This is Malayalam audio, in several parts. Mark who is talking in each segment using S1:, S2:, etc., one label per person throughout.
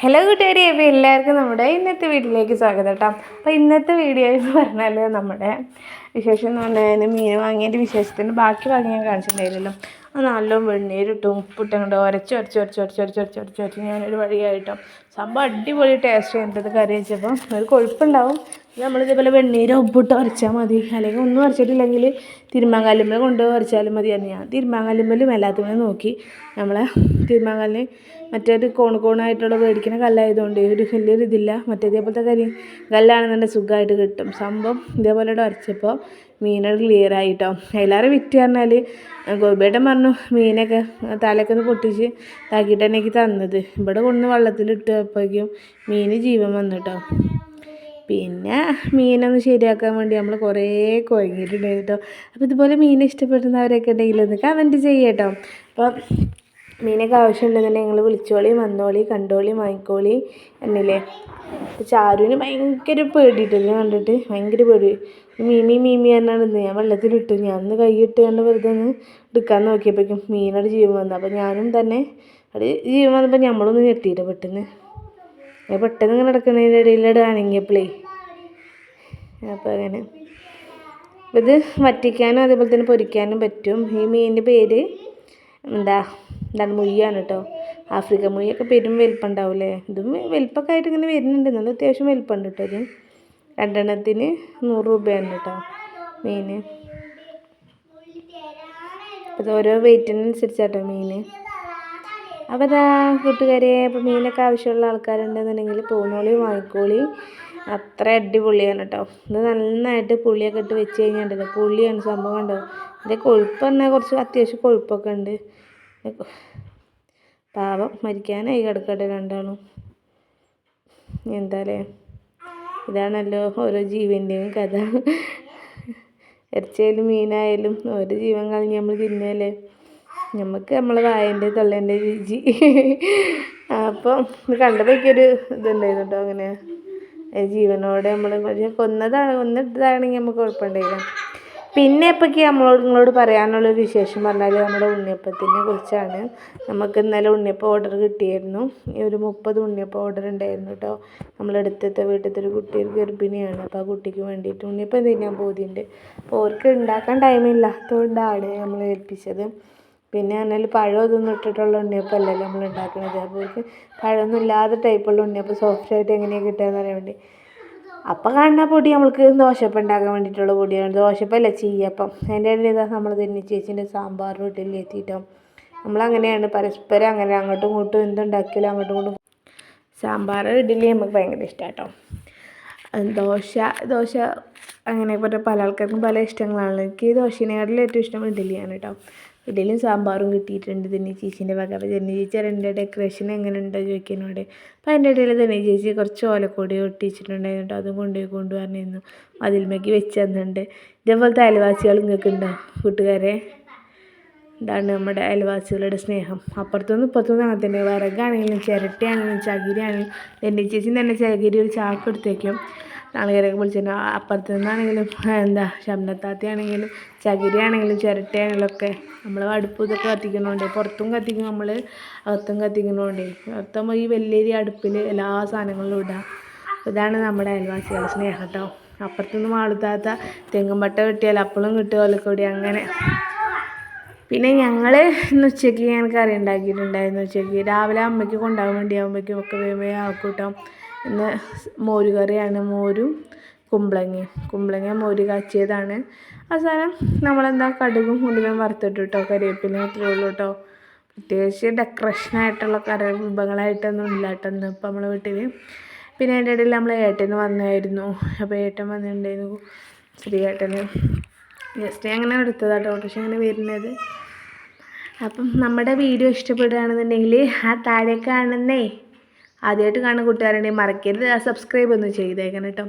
S1: ഹലോ കൂട്ടുകാരി അപ്പോൾ എല്ലാവർക്കും നമ്മുടെ ഇന്നത്തെ വീട്ടിലേക്ക് സ്വാഗതം കേട്ടോ. അപ്പോൾ ഇന്നത്തെ വീഡിയോ എന്ന് പറഞ്ഞാൽ നമ്മുടെ വിശേഷം എന്ന് പറഞ്ഞാൽ മീൻ വാങ്ങിയതിന്റെ വിശേഷത്തിന്റെ ബാക്കി ഭാഗം ഞാൻ കാണിച്ചിട്ടുണ്ടായിരുന്നല്ലോ. നല്ലോണം വെണ്ണീരിട്ടും ഉപ്പിട്ടും കൊണ്ട് ഉരച്ച് ഉരച്ച് ഉരച്ച് ഉരച്ച് ഉരച്ച് ഉരച്ച് ഉരച്ച് ഉരച്ച് ഞാനൊരു വഴിയായിട്ടോ. സംഭവം അടിപൊളി ടേസ്റ്റ് ചെയ്തിട്ട് കറി വെച്ചപ്പോൾ ഒരു കൊഴുപ്പുണ്ടാവും. നമ്മൾ ഇതേപോലെ വെണ്ണീര് ഉപ്പിട്ട് ഉരച്ചാൽ മതി. അല്ലെങ്കിൽ ഒന്നും ഉരച്ചിട്ടില്ലെങ്കിൽ തിരുമാങ്കാലിമ്മൽ കൊണ്ട് ഉരച്ചാലും മതി തന്നെ ഞാൻ തിരുമാങ്കാലിമ്മലും എല്ലാത്തിനും നോക്കി. നമ്മളെ തിരുമാങ്കാലിന് മറ്റേത് കോൺ കോണായിട്ടുള്ള മേടിക്കുന്ന കല്ലായതുകൊണ്ട് ഒരു വലിയൊരു ഇതില്ല മറ്റേതേപോലത്തെ കരി കല്ലാണെന്നുണ്ടെങ്കിൽ സുഖമായിട്ട് കിട്ടും. സംഭവം ഇതേപോലെ ഉരച്ചപ്പോൾ മീനുകൾ ക്ലിയർ ആയിട്ടോ. എല്ലാവരും വിറ്റ് പറഞ്ഞാൽ ഗോപിയേട്ടൻ പറഞ്ഞു മീനൊക്കെ തലയൊക്കെ ഒന്ന് പൊട്ടിച്ച് ഇതാക്കിയിട്ട് എനിക്ക് തന്നത്. ഇവിടെ കൊണ്ട് വെള്ളത്തിലിട്ടപ്പോഴേക്കും മീന് ജീവൻ വന്നു കേട്ടോ പിന്നെ മീനൊന്ന് ശരിയാക്കാൻ വേണ്ടി നമ്മൾ കുറേ കുഴങ്ങിയിട്ടുണ്ടായിരുന്നു കേട്ടോ അപ്പോൾ ഇതുപോലെ മീൻ ഇഷ്ടപ്പെടുന്നവരൊക്കെ ഉണ്ടെങ്കിൽ ഒന്ന് കമന്റ് ചെയ്യട്ടോ. അപ്പോൾ മീനൊക്കെ ആവശ്യമുണ്ടെന്നുണ്ടെങ്കിൽ നിങ്ങൾ വിളിച്ചോളി വന്നോളി കണ്ടോളി വാങ്ങിക്കോളി എന്നില്ലേ? ചാരുവിന് ഭയങ്കര പേടിയിട്ട് ഇതിനെ കണ്ടിട്ട് ഭയങ്കര പേടി. മീമി മീമി ഇന്ന് ഞാൻ വെള്ളത്തിലിട്ടു. ഞാൻ ഒന്ന് കൈയിട്ട് കണ്ട് വെറുതെ ഒന്ന് എടുക്കാൻ നോക്കിയപ്പോഴേക്കും മീനോട് ജീവൻ വന്നു. അപ്പോൾ ഞാനും തന്നെ അത് ജീവൻ വന്നപ്പോൾ നമ്മളൊന്ന് ഞെട്ടിയിട്ട് പെട്ടെന്ന്. ഞാൻ പെട്ടെന്ന് ഇങ്ങനെ നടക്കുന്നതിന്റെ ഇടയിലൂടെ അനങ്ങിയപ്പോഴേ അപ്പോൾ അങ്ങനെ. ഇത് വറ്റിക്കാനും അതേപോലെ തന്നെ പൊരിക്കാനും പറ്റും. ഈ മീനിന്റെ പേര് എന്താ? എന്താണ് മുയ്യാണ് കേട്ടോ ആഫ്രിക്ക മുയ്യൊക്കെ പെരും വലിപ്പം ഉണ്ടാവില്ലേ ഇതും വലിപ്പമൊക്കെ ആയിട്ട് ഇങ്ങനെ വരുന്നുണ്ട്. നല്ല അത്യാവശ്യം വലിപ്പമുണ്ട് കേട്ടോ ഇത്. രണ്ടെണ്ണത്തിന് നൂറ് രൂപയാണ് കേട്ടോ മീൻ അപ്പോൾ ഓരോ വെയിറ്റിനനുസരിച്ചാട്ടോ മീൻ അപ്പോൾ അതാ കൂട്ടുകാരെ അപ്പോൾ മീനൊക്കെ ആവശ്യമുള്ള ആൾക്കാരുണ്ടെന്നുണ്ടെങ്കിൽ പൂന്നോളി വാങ്ങിക്കോളി. അത്ര അടിപൊളിയാണ് കേട്ടോ ഇത് നന്നായിട്ട് പുളിയൊക്കെ ഇട്ട് വെച്ച് കഴിഞ്ഞിട്ടുണ്ടല്ലോ പുളിയാണ് സംഭവം കണ്ടോ? ഇതിന്റെ കൊഴുപ്പ് പറഞ്ഞാൽ കുറച്ച് അത്യാവശ്യം കൊഴുപ്പൊക്കെ ഉണ്ട്. പാവം മരിക്കാനായി കിടക്കട്ടെ രണ്ടാളും. എന്താല്ലേ ഇതാണല്ലോ ഓരോ ജീവന്റെയും കഥ. ഇറച്ചിയായാലും മീനായാലും ഓരോ ജീവൻ കളഞ്ഞ് നമ്മൾ തിന്നല്ലേ? നമുക്ക് നമ്മളെ വായന്റെ തൊള്ളേന്റെ രുചി. അപ്പം ഇത് കണ്ടപ്പോഴേക്കൊരു ഇതുണ്ടായിരുന്നു കേട്ടോ അങ്ങനെ. ജീവനോടെ നമ്മൾ കൊന്നതാണ് കൊന്നിട്ടതാണെങ്കിൽ നമുക്ക് കുഴപ്പമുണ്ടായില്ല. പിന്നെ ഇപ്പോഴേക്ക് നമ്മളോട് നിങ്ങളോട് പറയാനുള്ള വിശേഷം പറഞ്ഞാൽ നമ്മുടെ ഉണ്ണിയപ്പത്തിനെ കുറിച്ചാണ്. നമുക്ക് ഇന്നലെ ഉണ്ണിയപ്പം ഓർഡർ കിട്ടിയിരുന്നു. ഒരു മുപ്പത് ഉണ്ണിയപ്പം ഓർഡർ ഉണ്ടായിരുന്നു കേട്ടോ നമ്മളെടുത്തത്തെ വീട്ടിലത്തെ ഒരു കുട്ടി ഒരു ഗർഭിണിയാണ്. അപ്പോൾ ആ കുട്ടിക്ക് വേണ്ടിയിട്ട് ഉണ്ണിയപ്പം തിന്നാൻ പോകുന്നുണ്ട് അപ്പോൾ അവർക്ക് ഉണ്ടാക്കാൻ ടൈമില്ലാത്തതുകൊണ്ടാണ് നമ്മൾ ഏൽപ്പിച്ചത്. പിന്നെ പറഞ്ഞാൽ പഴം ഇതൊന്നും ഇട്ടിട്ടുള്ള ഉണ്ണിയപ്പമല്ലല്ലോ നമ്മൾ ഉണ്ടാക്കുന്നത് അപ്പോൾ അവർക്ക് പഴമൊന്നും ഇല്ലാത്ത ടൈപ്പുള്ള ഉണ്ണിയപ്പം സോഫ്റ്റ് ആയിട്ട് എങ്ങനെയാണ് കിട്ടുകയെന്ന് അറിയാൻ വേണ്ടി. അപ്പം കാണുന്ന പൊടി നമ്മൾക്ക് ദോശപ്പം ഉണ്ടാക്കാൻ വേണ്ടിയിട്ടുള്ള പൊടിയാണ്. ദോശപ്പം അല്ല ചീയപ്പം അതിന്റെ ഇടയിൽ ഇതാ നമ്മൾ തന്നെ ചേച്ചീന്റെ സാമ്പാർ വീട്ടിൽ എത്തിയിട്ടോ നമ്മളങ്ങനെയാണ് പരസ്പരം അങ്ങനെ അങ്ങോട്ടും ഇങ്ങോട്ടും എന്തുണ്ടാക്കിയാലും അങ്ങോട്ടും ഇങ്ങോട്ടും സാമ്പാർ ഇഡ്ഡലി നമുക്ക് ഭയങ്കര ഇഷ്ടമാണ് ദോശ ദോശ അങ്ങനെ പറഞ്ഞാൽ പല ആൾക്കാർക്കും പല ഇഷ്ടങ്ങളാണ്. എനിക്ക് ദോശേനെക്കാട്ടിലും ഏറ്റവും ഇഷ്ടം ഇഡ്ഡലിയാണ് കേട്ടോ. ഇഡലിയും സാമ്പാറും കിട്ടിയിട്ടുണ്ട് തന്നെ ചേച്ചീന്റെ വക. അപ്പോൾ തന്നെ ചേച്ചി എന്റെ ഡെക്കറേഷൻ എങ്ങനെ ഉണ്ടോ ചോദിക്കുന്നോട്. അപ്പോൾ അതിന്റെ ഇടയിൽ തന്നെ ചേച്ചി കുറച്ച് ഓലക്കൊടി ഒട്ടിച്ചിട്ടുണ്ടായിരുന്നു അതും കൊണ്ടുപോയി കൊണ്ടുവന്നിരുന്നു അതിൽമേക്ക് വെച്ച് തന്നിട്ടുണ്ട്. ഇതേപോലത്തെ അയൽവാസികൾ നിങ്ങൾക്ക് ഉണ്ടോ കൂട്ടുകാരെ? ഇതാണ് നമ്മുടെ അയൽവാസികളുടെ സ്നേഹം. അപ്പുറത്തുനിന്ന് ഇപ്പുറത്തുനിന്ന് അങ്ങനെ തന്നെ. വിറകാണെങ്കിലും ചിരട്ടയാണെങ്കിലും ചകിരിയാണെങ്കിലും എന്റെ ചേച്ചി തന്നെ ചകിരി ഒരു ചാക്ക് നാളികേരൊക്കെ അപ്പുറത്ത് അപ്പുറത്തു നിന്നാണെങ്കിലും എന്താ ശബ്ദത്താത്തിയാണെങ്കിലും ചകിരിയാണെങ്കിലും ചിരട്ടയാണെങ്കിലും ഒക്കെ നമ്മൾ അടുപ്പ് ഇതൊക്കെ കത്തിക്കണോണ്ട് പുറത്തും കത്തിക്കും നമ്മൾ അകത്തും കത്തിക്കണോണ്ട് അകത്തുമ്പോൾ ഈ വലിയൊരു അടുപ്പിൽ എല്ലാ സാധനങ്ങളിലും ഇടാം. ഇതാണ് നമ്മുടെ അയൽവാസികളുടെ സ്നേഹം കേട്ടോ. അപ്പുറത്തുനിന്ന് മാളുത്താത്ത തെങ്ങും പട്ട കിട്ടിയാൽ അപ്പളും കിട്ടും ഓലക്കൊടി അങ്ങനെ. പിന്നെ ഞങ്ങൾ ഇന്ന് ഉച്ചയ്ക്ക് ഞാൻ കറി ഉണ്ടാക്കിയിട്ടുണ്ടായിരുന്നു. ഉച്ചയ്ക്ക് രാവിലെ അമ്മയ്ക്ക് കൊണ്ടുപോകാൻ വേണ്ടി ആകുമ്പോഴേക്കും ഒക്കെ ആക്കൂട്ടോ ഇന്ന് മോര് കറിയാണ് മോരും കുമ്പളങ്ങയും. കുമ്പളങ്ങ മോര് കാച്ചിയതാണ്. അവസാനം നമ്മളെന്താ കടുകും ഉലുവയും വറുത്തിട്ട് കേട്ടോ കരിവേപ്പില അത്രയേ ഉള്ളൂ കേട്ടോ പ്രത്യേകിച്ച് ഡെക്കറേഷനായിട്ടുള്ള കറി വിഭവങ്ങളായിട്ടൊന്നും ഇല്ല ഇന്ന് ഇപ്പം നമ്മളെ വീട്ടിൽ പിന്നെ അതിന്റെ ഇടയിൽ നമ്മൾ ഏട്ടന് വന്നായിരുന്നു. അപ്പോൾ ഏട്ടൻ വന്നിട്ടുണ്ടായിരുന്നു ശ്രീ ഏട്ടന് ജസ്റ്റ് അങ്ങനെ എടുത്തതാട്ടോ പക്ഷേ അങ്ങനെ വരുന്നത്. അപ്പം നമ്മുടെ വീഡിയോ ഇഷ്ടപ്പെടുകയാണെന്നുണ്ടെങ്കിൽ ആ താഴെ കാണുന്നേ ആദ്യമായിട്ട് കാണുന്ന കൂട്ടുകാരുണ്ടെങ്കിൽ മറക്കരുത്. സബ്സ്ക്രൈബ് ഒന്ന് ചെയ്തേക്കണം കേട്ടോ.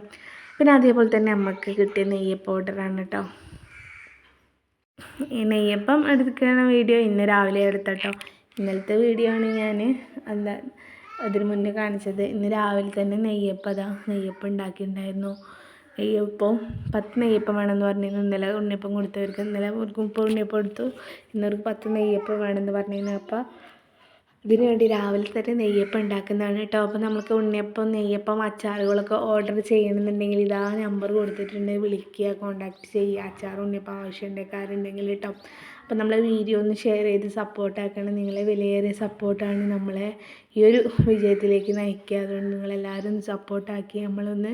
S1: പിന്നെ അതേപോലെ തന്നെ നമുക്ക് കിട്ടിയ നെയ്യപ്പം ഓർഡറാണ് കേട്ടോ. ഈ നെയ്യപ്പം എടുക്കുന്ന വീഡിയോ ഇന്ന് രാവിലെ എടുത്തട്ടോ ഇന്നലത്തെ വീഡിയോ ആണ് ഞാൻ എന്താ അതിന് മുന്നേ കാണിച്ചത്. ഇന്ന് രാവിലെ തന്നെ നെയ്യപ്പം അതാ നെയ്യപ്പം ഉണ്ടാക്കിയിട്ടുണ്ടായിരുന്നു. നെയ്യപ്പം പത്ത് നെയ്യപ്പം വേണമെന്ന് പറഞ്ഞിരുന്നു. ഇന്നലെ ഉണ്ണിയപ്പം കൊടുത്തവർക്ക് ഇന്നലെ ഒരു മുപ്പത് ഉണ്ണിയപ്പം എടുത്തു ഇന്നൊരു പത്ത് നെയ്യപ്പം വേണമെന്ന് പറഞ്ഞിരുന്നു. അപ്പോൾ ഇതിന് വേണ്ടി രാവിലെ തന്നെ നെയ്യപ്പം ഉണ്ടാക്കുന്നതാണ് കേട്ടോ. അപ്പോൾ നമുക്ക് ഉണ്ണിയപ്പം നെയ്യപ്പം അച്ചാറുകളൊക്കെ ഓർഡർ ചെയ്യണമെന്നുണ്ടെങ്കിൽ ഇതാ നമ്പർ കൊടുത്തിട്ടുണ്ട്. വിളിക്കുക കോണ്ടാക്ട് ചെയ്യുക. അച്ചാർ ഉണ്ണിയപ്പം ആവശ്യമുണ്ടെങ്കിൽ കേട്ടോ. അപ്പോൾ നമ്മളെ വീഡിയോ ഒന്ന് ഷെയർ ചെയ്ത് സപ്പോർട്ടാക്കണം നിങ്ങളെ വിലയേറിയ സപ്പോർട്ടാണ് നമ്മളെ ഈ ഒരു വിജയത്തിലേക്ക് നയിക്കുക. അതുകൊണ്ട് നിങ്ങളെല്ലാവരും സപ്പോർട്ടാക്കി നമ്മളൊന്ന്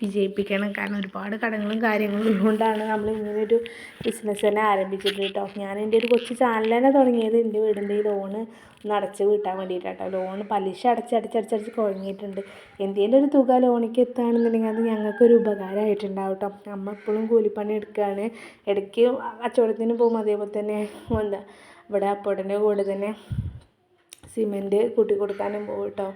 S1: വിജയിപ്പിക്കണം. കാരണം ഒരുപാട് കടങ്ങളും കാര്യങ്ങളും ഉള്ളതുകൊണ്ടാണ് നമ്മൾ ഇങ്ങനൊരു ബിസിനസ് തന്നെ ആരംഭിച്ചത് കേട്ടോ. ഞാൻ എന്റെ ഒരു കൊച്ചു ചാനൽ തന്നെ തുടങ്ങിയത്. എന്റെ വീടിന്റെ ഈ ലോണ് ഒന്ന് അടച്ച് വീട്ടാൻ വേണ്ടിയിട്ടാട്ടോ. ലോൺ പലിശ അടച്ച് അടച്ചടച്ചടച്ച് കുഴങ്ങിയിട്ടുണ്ട്. എന്തെങ്കിലും ഒരു തുക ലോണിക്ക് എത്തുകയാണെന്നുണ്ടെങ്കിൽ അത് ഞങ്ങൾക്കൊരു ഉപകാരമായിട്ടുണ്ടാവും കേട്ടോ. അമ്മ എപ്പോഴും കൂലിപ്പണി എടുക്കുകയാണ്. ഇടയ്ക്ക് കച്ചവടത്തിന് പോകും അതേപോലെ തന്നെ എന്താ ഇവിടെ അപ്പോടന്റെ കൂടെ തന്നെ സിമെന്റ് കൂട്ടി കൊടുക്കാനും പോകും കേട്ടോ.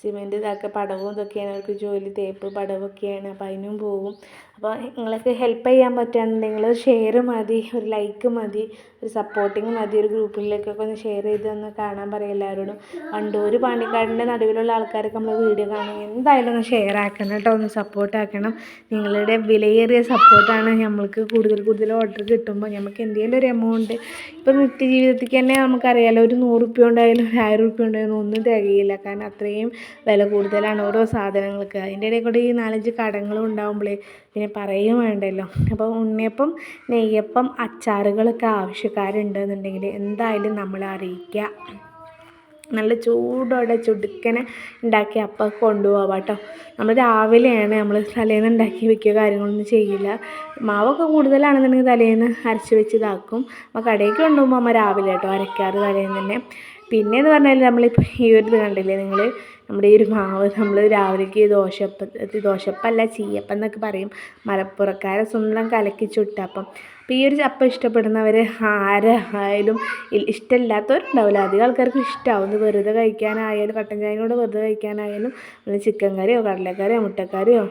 S1: സിമെന്റ് ഇതാക്കുക പടവും ഇതൊക്കെയാണ് അവർക്ക് ജോലി തേപ്പ് പടവൊക്കെയാണ്. അപ്പോൾ അതിനും പോകും. അപ്പോൾ നിങ്ങൾക്ക് ഹെൽപ്പ് ചെയ്യാൻ പറ്റുകയാണെന്നുണ്ടെങ്കിൽ ഒരു ഷെയർ മതി ഒരു ലൈക്ക് മതി ഒരു സപ്പോർട്ടിങ് മതി ഒരു ഗ്രൂപ്പിലേക്കൊക്കെ ഒന്ന് ഷെയർ ചെയ്ത് ഒന്ന് കാണാൻ പറയും എല്ലാവരോടും. വണ്ടൂർ പാണ്ടിക്കാടിന്റെ നടുവിലുള്ള ആൾക്കാരൊക്കെ നമ്മൾ വീഡിയോ കാണുക എന്തായാലും ഒന്ന് ഷെയർ ആക്കണം കേട്ടോ ഒന്ന് സപ്പോർട്ട് ആക്കണം. നിങ്ങളുടെ വിലയേറിയ സപ്പോർട്ടാണ് നമ്മൾക്ക് കൂടുതൽ കൂടുതൽ ഓർഡർ കിട്ടുമ്പോൾ നമുക്ക് എന്തെങ്കിലും ഒരു എമൗണ്ട് ഇപ്പം നിത്യജീവിതത്തിലേക്ക് തന്നെ നമുക്കറിയാലോ ഒരു നൂറ് റുപ്യ ഉണ്ടായാലും ഒരു ആയിരം റുപ്യ ഉണ്ടായാലും ഒന്നും തികയില്ല. കാരണം അത്രയും വില കൂടുതലാണ് ഓരോ സാധനങ്ങൾക്ക്. അതിന്റെ ഇടയിൽ കൂടെ ഈ നാലഞ്ച് കടങ്ങളും ഉണ്ടാകുമ്പോഴേ പിന്നെ പറയുകയും വേണ്ടല്ലോ. അപ്പോൾ ഉണ്ണിയപ്പം നെയ്യപ്പം അച്ചാറുകളൊക്കെ ആവശ്യക്കാരുണ്ടെന്നുണ്ടെങ്കിൽ എന്തായാലും നമ്മൾ അറിയിക്കുക. നല്ല ചൂടോടെ ചുടുക്കനെ ഉണ്ടാക്കി അപ്പം കൊണ്ടുപോകാം കേട്ടോ. നമ്മൾ രാവിലെയാണ് നമ്മൾ തലേന്ന് ഉണ്ടാക്കി വെക്കുക കാര്യങ്ങളൊന്നും ചെയ്യില്ല. മാവൊക്കെ കൂടുതലാണെന്നുണ്ടെങ്കിൽ തലേന്ന് അരച്ച് വെച്ച് ഇതാക്കും. അപ്പോൾ കടയിലേക്ക് കൊണ്ടുപോകുമ്പോൾ അമ്മ രാവിലെ കേട്ടോ അരയ്ക്കാറ് തലേന്ന് തന്നെ. പിന്നെ എന്ന് പറഞ്ഞാൽ നമ്മളിപ്പോൾ ഈ ഒരു ഇത് കണ്ടില്ലേ നിങ്ങൾ? നമ്മുടെ ഈ ഒരു മാവ് നമ്മൾ രാവിലേക്ക് ദോശപ്പം ദോശപ്പല്ല ചീയപ്പം എന്നൊക്കെ പറയും. മലപ്പുറക്കാരെ സ്വന്തം കലക്കി ചുട്ടപ്പം അപ്പോൾ ഈ ഒരു അപ്പം ഇഷ്ടപ്പെടുന്നവർ ആരായാലും ഇഷ്ടമില്ലാത്തവരുണ്ടാവില്ല. അധികം ആൾക്കാർക്ക് ഇഷ്ടമാവും ഇത് വെറുതെ കഴിക്കാനായാലും കട്ടൻ ചായനോട് വെറുതെ കഴിക്കാനായാലും ചിക്കൻ കറിയോ കടലക്കറിയോ മുട്ടക്കറിയോ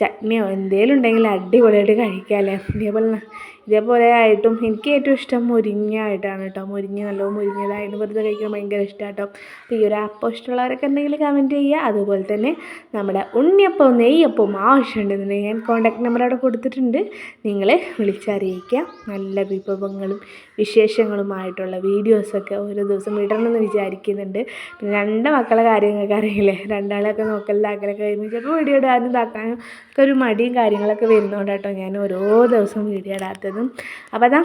S1: ചട്നിയോ എന്തെങ്കിലും ഉണ്ടെങ്കിൽ അടിപൊളിയായിട്ട് കഴിക്കാമല്ലേ ഇതേപോലെ ഇതേപോലെ ആയിട്ടും എനിക്ക് ഏറ്റവും ഇഷ്ടം മുരിങ്ങ ആയിട്ടാണ് കേട്ടോ. മുരിങ്ങ നല്ലോ മുരിങ്ങതായിട്ട് വെറുതെ കഴിക്കാൻ ഭയങ്കര ഇഷ്ടമാണ് കേട്ടോ അപ്പോൾ ഈ ഒരു അപ്പം ഇഷ്ടമുള്ളവരൊക്കെ എന്തെങ്കിലും കമന്റ് ചെയ്യുക. അതുപോലെ തന്നെ നമ്മുടെ ഉണ്ണിയപ്പവും നെയ്യപ്പവും ആവശ്യമുണ്ടെന്നുണ്ടെങ്കിൽ ഞാൻ കോൺടാക്ട് നമ്പർ അവിടെ കൊടുത്തിട്ടുണ്ട്. നിങ്ങൾ വിളിച്ചറിയിക്കുക നല്ല വിഭവങ്ങളും വിശേഷങ്ങളുമായിട്ടുള്ള വീഡിയോസൊക്കെ ഓരോ ദിവസം വിടണമെന്ന് വിചാരിക്കുന്നുണ്ട്. പിന്നെ രണ്ട് മക്കളെ കാര്യങ്ങൾക്ക് അറിയില്ലേ? രണ്ടാളെയൊക്കെ നോക്കലാക്കലൊക്കെ കഴിയുമ്പോൾ ചിലപ്പോൾ വീഡിയോ ഇടാനും ഇതാക്കാനും ഒക്കെ ഒരു മടിയും കാര്യങ്ങളൊക്കെ വരുന്നതുകൊണ്ട് കേട്ടോ ഞാൻ ഓരോ ദിവസം വീഡിയോ ഇടാത്തതും. അപ്പോൾ അതാ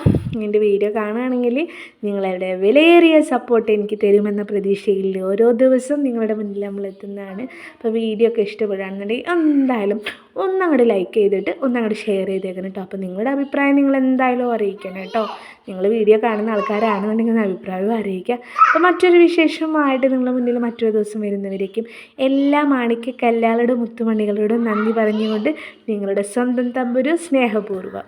S1: എന്റെ വീഡിയോ കാണുകയാണെങ്കിൽ നിങ്ങളുടെ വിലയേറിയ സപ്പോർട്ട് എനിക്ക് തരുമെന്ന പ്രതീക്ഷയിൽ ഓരോ ദിവസവും നിങ്ങളുടെ മുന്നിൽ നമ്മൾ എത്തുന്നതാണ്. അപ്പോൾ വീഡിയോ ഒക്കെ ഇഷ്ടപ്പെടുകയാണെന്നുണ്ടെങ്കിൽ എന്തായാലും ഒന്നങ്ങോട്ട് ലൈക്ക് ചെയ്തിട്ട് ഒന്നങ്ങോട്ട് ഷെയർ ചെയ്തേക്കണം കേട്ടോ. അപ്പോൾ നിങ്ങളുടെ അഭിപ്രായം നിങ്ങൾ എന്തായാലും അറിയിക്കണം കേട്ടോ. നിങ്ങൾ വീഡിയോ കാണുന്ന ആൾക്കാരാണെന്നുണ്ടെങ്കിൽ അഭിപ്രായവും അറിയിക്കുക. അപ്പോൾ മറ്റൊരു വിശേഷമായിട്ട് നിങ്ങളുടെ മുന്നിൽ മറ്റൊരു ദിവസം വരുന്നവരേക്കും എല്ലാ മാണിക്യ കല്ലാളുടെ മുത്തുമണികളോടും നന്ദി പറഞ്ഞുകൊണ്ട് നിങ്ങളുടെ സ്വന്തം തമ്പുരു സ്നേഹപൂർവം.